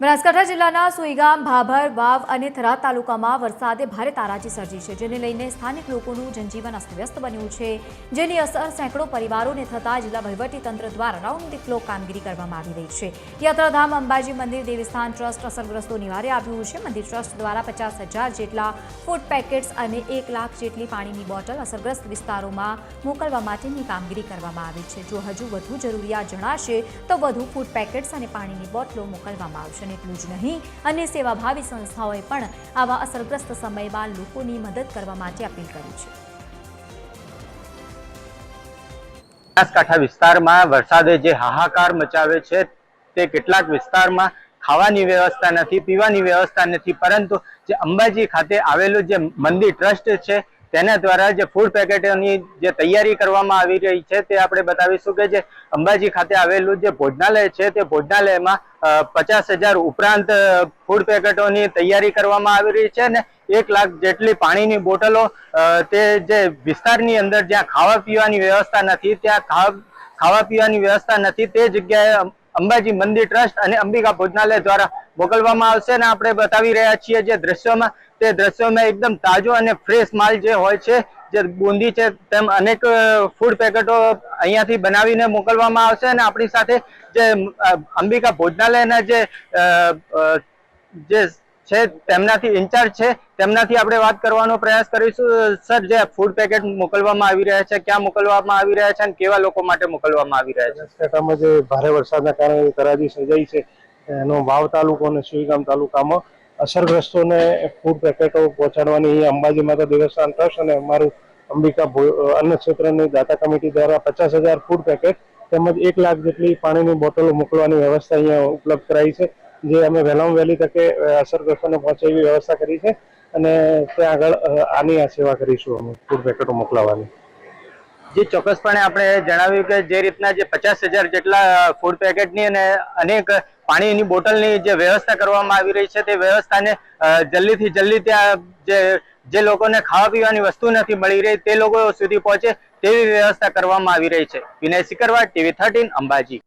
બનાસકાંઠા જિલ્લાના સુઈગામ, ભાભર, વાવ અને થરાદ તાલુકામાં વરસાદે ભારે તારાજી સર્જી છે, જેને લઈને સ્થાનિક લોકોનું જનજીવન અસ્તવ્યસ્ત બન્યું છે, જેની અસર સેંકડો પરિવારોને થતાં જિલ્લા વહીવટીતંત્ર દ્વારા રાઉન્ડ ધી ક્લોક કામગીરી કરવામાં આવી રહી છે. યાત્રાધામ, અંબાજી મંદિર, દેવસ્થાન ટ્રસ્ટ અસરગ્રસ્તો નિવારે આવ્યું છે. મંદિર ટ્રસ્ટ દ્વારા પચાસ હજાર જેટલા ફૂડ પેકેટ્સ અને એક લાખ જેટલી પાણીની બોટલ અસરગ્રસ્ત વિસ્તારોમાં મોકલવા માટેની કામગીરી કરવામાં આવી છે. જો હજુ વધુ જરૂરિયાત જણાશે, તો વધુ ફૂડ પેકેટ્સ અને પાણીની બોટલો મોકલવામાં આવશે. અને એટલું જ નહીં, અન્ય સેવાભાવી સંસ્થાઓએ પણ આવા અસરગ્રસ્ત સમયમાં લોકોની મદદ કરવા માટે અપીલ કરી છે. બનાસકાંઠા વિસ્તારમાં વરસાદે જે હાહાકાર મચાવે છે, તે કેટલાક વિસ્તારમાં ખાવાની વ્યવસ્થા નથી, પીવાની વ્યવસ્થા નથી, પરંતુ જે અંબાજી ખાતે આવેલું જે મંદિર ટ્રસ્ટ છે તેના દ્વારા જે ફૂડ પેકેટોની જે તૈયારી કરવામાં આવી રહી છે તે આપણે બતાવીશું કે જે અંબાજી ખાતે આવેલું જે ભોજનાલય છે તે ભોજનાલયમાં પચાસ હજાર ઉપરાંત ફૂડ પેકેટોની તૈયારી કરવામાં આવી રહી છે અને એક લાખ જેટલી પાણીની બોટલો તે જે વિસ્તારની અંદર જ્યાં ખાવા પીવાની વ્યવસ્થા નથી, ત્યાં ખાવા ખાવા પીવાની વ્યવસ્થા નથી, તે જગ્યાએ અંબાજી મંદિર ટ્રસ્ટ અને અંબિકા ભોજનાલય દ્વારા મોકલવામાં આવશે અને આપણે બતાવી રહ્યા છીએ જે દ્રશ્યોમાં, તે દ્રશ્યોમાં એકદમ તાજો અને ફ્રેશ માલ જે હોય છે, જે બુંદી છે, તેમ અનેક ફૂડ પેકેટો અહીંયાથી બનાવીને મોકલવામાં આવશે અને આપણી સાથે જે અંબિકા ભોજનાલયના જે જે છે, તેમનાથી ઇન્ચાર્જ છે, તેમનાથી આપણે વાત કરવાનો પ્રયાસ કરીશું. સર, જે ફૂડ પેકેટ મોકલવામાં આવી રહ્યા છે, ક્યાં મોકલવામાં આવી રહ્યા છે અને કેવા લોકો માટે મોકલવામાં આવી રહ્યા છે? ભારે વરસાદના કારણે તરાજી સર્જાઈ છે. એનો વાવ તાલુકો અને સુઈગામ તાલુકામાં અસરગ્રસ્તોને ફૂડ પેકેટો પહોંચાડવાની અંબાજી માતા દેવસ્થાન ટ્રસ્ટ અને અમારું અંબિકા અન્ન ક્ષેત્રની દાતા કમિટી દ્વારા પચાસ હજાર ફૂડ પેકેટ તેમજ એક લાખ જેટલી પાણીની બોટલો મોકલવાની વ્યવસ્થા અહીંયા ઉપલબ્ધ કરાઈ છે, જે અમે વહેલામાં વહેલી તકે અસરગ્રસ્તોને પહોંચે વ્યવસ્થા કરી છે અને ત્યાં આગળ આની આ સેવા કરીશું અમે ફૂડ પેકેટો મોકલાવવાની. જે ચોક્કસપણે આપણે જણાવ્યું કે જે રીતના જે પચાસ હજાર જેટલા ફૂડ પેકેટની અને અનેક પાણીની બોટલની જે વ્યવસ્થા કરવામાં આવી રહી છે, તે વ્યવસ્થાને જલ્દીથી જલ્દી ત્યાં જે જે લોકોને ખાવા પીવાની વસ્તુ નથી મળી રહી, તે લોકો સુધી પહોંચે તેવી વ્યવસ્થા કરવામાં આવી રહી છે. Vinay Sikarwa TV thirteen Ambaji.